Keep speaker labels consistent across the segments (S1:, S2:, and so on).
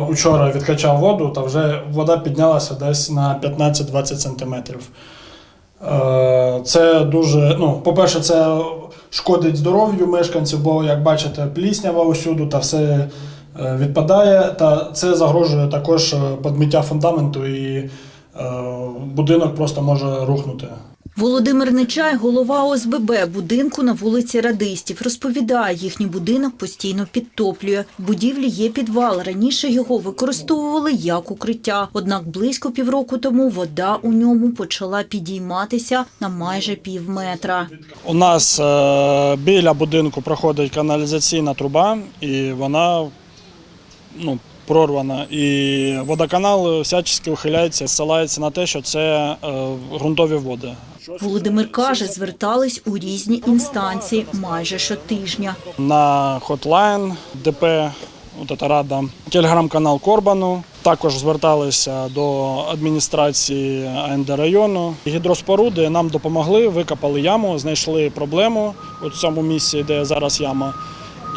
S1: Учора відкачав воду, та вже вода піднялася десь на 15-20 сантиметрів. Е, Це дуже, ну, по-перше, це шкодить здоров'ю мешканців, бо, як бачите, пліснява усюду та все е, відпадає. Та це загрожує також е, підмиття фундаменту і будинок просто може рухнути.
S2: Володимир Нечай, голова ОСББ будинку на вулиці Радистів, розповідає, їхній будинок постійно підтоплює. В будівлі є підвал. Раніше його використовували як укриття. Однак близько півроку тому вода у ньому почала підійматися на майже пів метра.
S1: У нас е, біля будинку проходить каналізаційна труба, і вона ну, прорвана. І водоканал всячески ухиляється, ссилається на те, що це е, ґрунтові води.
S2: Володимир каже, звертались у різні інстанції майже щотижня.
S1: На хотлайн ДП, от рада, телеграм-канал Корбану. Також зверталися до адміністрації АНД району. Гідроспоруди нам допомогли, викопали яму, знайшли проблему у цьому місці, де зараз яма.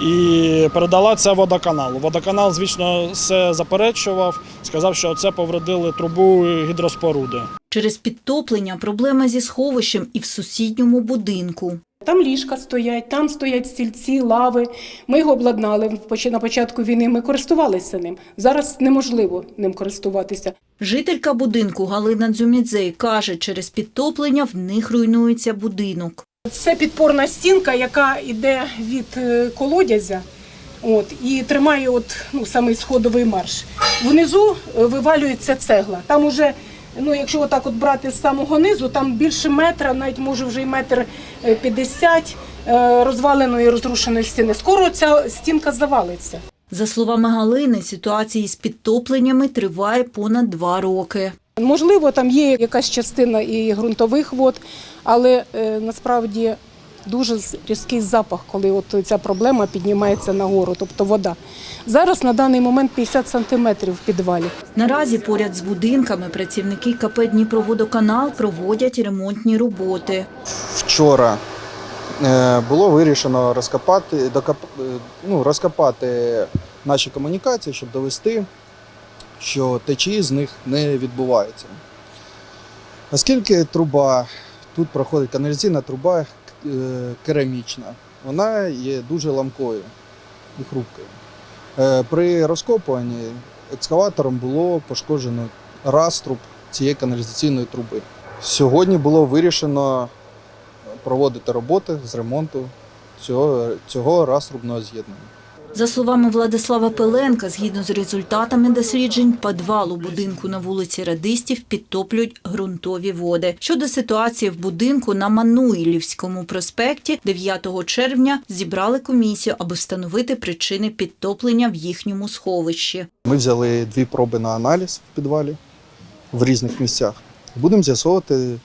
S1: І передала це водоканалу. Водоканал, звісно, все заперечував, сказав, що це повредили трубу гідроспоруди.
S2: Через підтоплення проблема зі сховищем і в сусідньому будинку.
S3: Там ліжка стоять, там стоять стільці, лави. Ми його обладнали на початку війни. Ми користувалися ним. Зараз неможливо ним користуватися.
S2: Жителька будинку Галина Дзюмідзей каже, через підтоплення в них руйнується будинок.
S3: Це підпорна стінка, яка йде від е, колодязя. От, і тримає от, ну, самий сходовий марш. Внизу е, вивалюється цегла. Там уже, ну, якщо отак от брати з самого низу, там більше метра, навіть може вже й метр е, п'ятдесят е, розваленої розрушеної стіни. Скоро ця стінка завалиться.
S2: За словами Галини, ситуація з підтопленнями триває понад два роки.
S3: Можливо, там є якась частина і ґрунтових вод, але е, насправді дуже різкий запах, коли от ця проблема піднімається нагору, тобто вода. Зараз на даний момент 50 сантиметрів в підвалі.
S2: Наразі поряд з будинками працівники КП Дніпроводоканал проводять ремонтні роботи.
S4: вчора е, було вирішено розкопати, докоп, е, ну, розкопати наші комунікації, щоб довести, що течії з них не відбувається. Оскільки труба, тут проходить каналізаційна труба керамічна, вона є дуже ламкою і хрупкою. Е, При розкопуванні екскаватором було пошкоджено раструб цієї каналізаційної труби. Сьогодні було вирішено проводити роботи з ремонту цього, цього раструбного з'єднання.
S2: За словами Владислава Пеленка, згідно з результатами досліджень, підвал у будинку на вулиці Радистів підтоплюють ґрунтові води. Щодо ситуації в будинку на Мануїлівському проспекті 9 червня зібрали комісію, аби встановити причини підтоплення в їхньому сховищі.
S4: Ми взяли дві проби на аналіз в підвалі в різних місцях. Будемо з'ясовувати,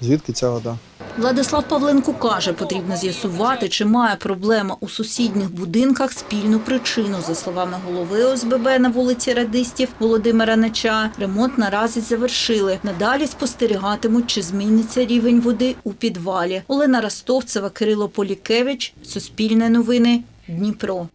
S4: звідки ця вода.
S2: Владислав Павленко каже, потрібно з'ясувати, чи має проблема у сусідніх будинках спільну причину. За словами голови ОСББ на вулиці Радистів Володимира Неча, ремонт наразі завершили. Надалі спостерігатимуть, чи зміниться рівень води у підвалі. Олена Ростовцева, Кирило Полікевич, Суспільне новини, Дніпро.